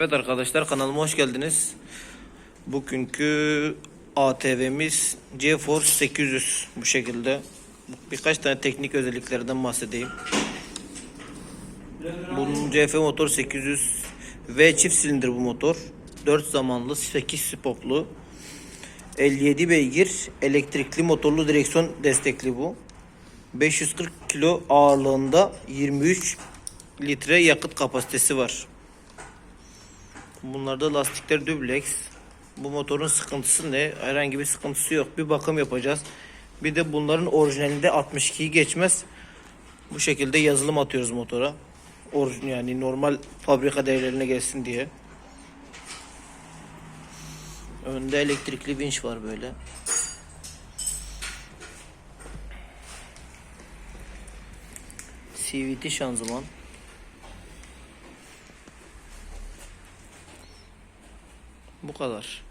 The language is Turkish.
Evet arkadaşlar kanalıma hoş geldiniz. Bugünkü ATV'miz GeForce 800 bu şekilde. Birkaç tane teknik özelliklerden bahsedeyim. Bunun CF motor 800 V çift silindir bu motor. 4 zamanlı 8 spoklu. 57 beygir elektrikli motorlu direksiyon destekli bu. 540 kilo ağırlığında 23 litre yakıt kapasitesi var. Bunlarda lastikler dubleks. Bu motorun sıkıntısı ne? Herhangi bir sıkıntısı yok. Bir bakım yapacağız. Bir de bunların orijinalinde 62'yi geçmez. Bu şekilde yazılım atıyoruz motora. Orijin yani normal fabrika değerlerine gelsin diye. Önde elektrikli vinç var böyle. CVT şanzıman. Bu kadar.